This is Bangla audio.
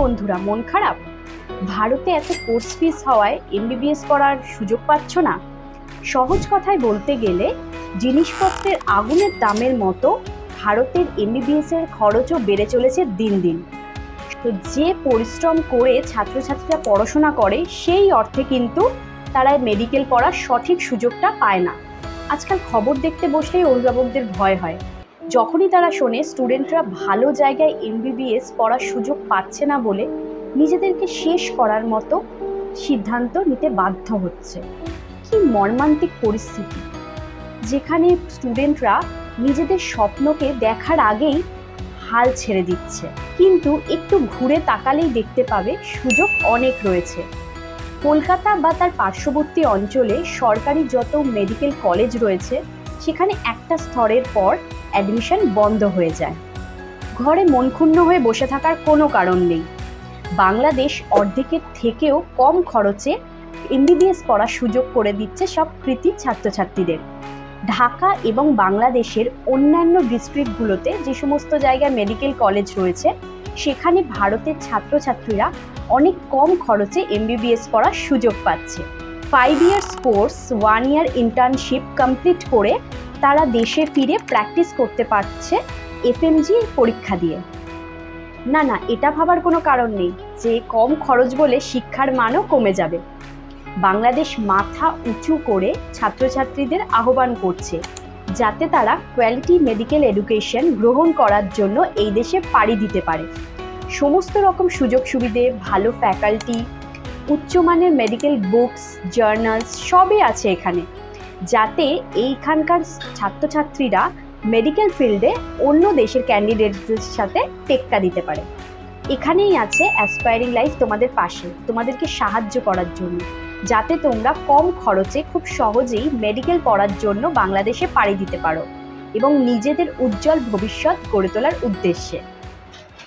বন্ধুরা, মন খারাপ? ভারতে এত কোর্স ফিস হওয়ায় এমবিবিএস পড়ার সুযোগ পাচ্ছ না? সহজ কথায় বলতে গেলে, জিনিসপত্রের আগুনের দামের মতো ভারতের এমবিবিএস এর খরচও বেড়ে চলেছে দিন দিন। তো যে পরিশ্রম করে ছাত্রছাত্রীরা পড়াশোনা করে, সেই অর্থে কিন্তু তারা মেডিকেল পড়ার সঠিক সুযোগটা পায় না। আজকাল খবর দেখতে বসলেই অভিভাবকদের ভয় হয়। যখনই তারা শোনে স্টুডেন্টরা ভালো জায়গায় এমবিবিএস পড়ার সুযোগ পাচ্ছে না বলে নিজেদেরকে শেষ করার মতো সিদ্ধান্ত নিতে বাধ্য হচ্ছে। কি মর্মান্তিক পরিস্থিতি! যেখানে স্টুডেন্টরা নিজেদের স্বপ্নকে দেখার আগেই হাল ছেড়ে দিচ্ছে। কিন্তু একটু ঘুরে তাকালেই দেখতে পাবে, সুযোগ অনেক রয়েছে। কলকাতা বা তার পার্শ্ববর্তী অঞ্চলে সরকারি যত মেডিকেল কলেজ রয়েছে, সেখানে একটা স্তরের পর অ্যাডমিশন বন্ধ হয়ে যায়। ঘরে মন ক্ষুণ্ণ হয়ে বসে থাকার কোনো কারণ নেই। বাংলাদেশ অর্ধেকের থেকেও কম খরচে এমবিবিএস পড়ার সুযোগ করে দিচ্ছে সব কৃতি ছাত্রছাত্রীদের। ঢাকা এবং বাংলাদেশের অন্যান্য ডিস্ট্রিক্টগুলোতে যে সমস্ত জায়গায় মেডিকেল কলেজ রয়েছে, সেখানে ভারতের ছাত্রছাত্রীরা অনেক কম খরচে এমবিবিএস পড়ার সুযোগ পাচ্ছে। Five years course one year internship complete করে তারা দেশে ফিরে প্র্যাকটিস করতে পারছে এফএমজি পরীক্ষা দিয়ে। না না, এটা ভাবার কোনো কারণ নেই যে কম খরচ বলে শিক্ষার মানও কমে যাবে। বাংলাদেশ মাথা উঁচু করে ছাত্রছাত্রীদের আহ্বান করছে যাতে তারা কোয়ালিটি মেডিকেল এডুকেশন গ্রহণ করার জন্য এই দেশে পাড়ি দিতে পারে। সমস্ত রকম সুযোগ সুবিধে, ভালো ফ্যাকাল্টি উচ্চমানের মেডিকেল বুকস জার্নালস সবই আছে এখানে। যাতে এইখানকার ছাত্রছাত্রীরা মেডিকেল ফিল্ডে অন্য দেশের ক্যান্ডিডেটদের সাথে টেক্কা দিতে পারে। এখানেই আছে অ্যাসপায়ারিং লাইফ তোমাদের পাশে, তোমাদেরকে সাহায্য করার জন্য, যাতে তোমরা কম খরচে খুব সহজেই মেডিকেল পড়ার জন্য বাংলাদেশে পাড়ি দিতে পারো এবং নিজেদের উজ্জ্বল ভবিষ্যৎ গড়ে তোলার উদ্দেশ্যে।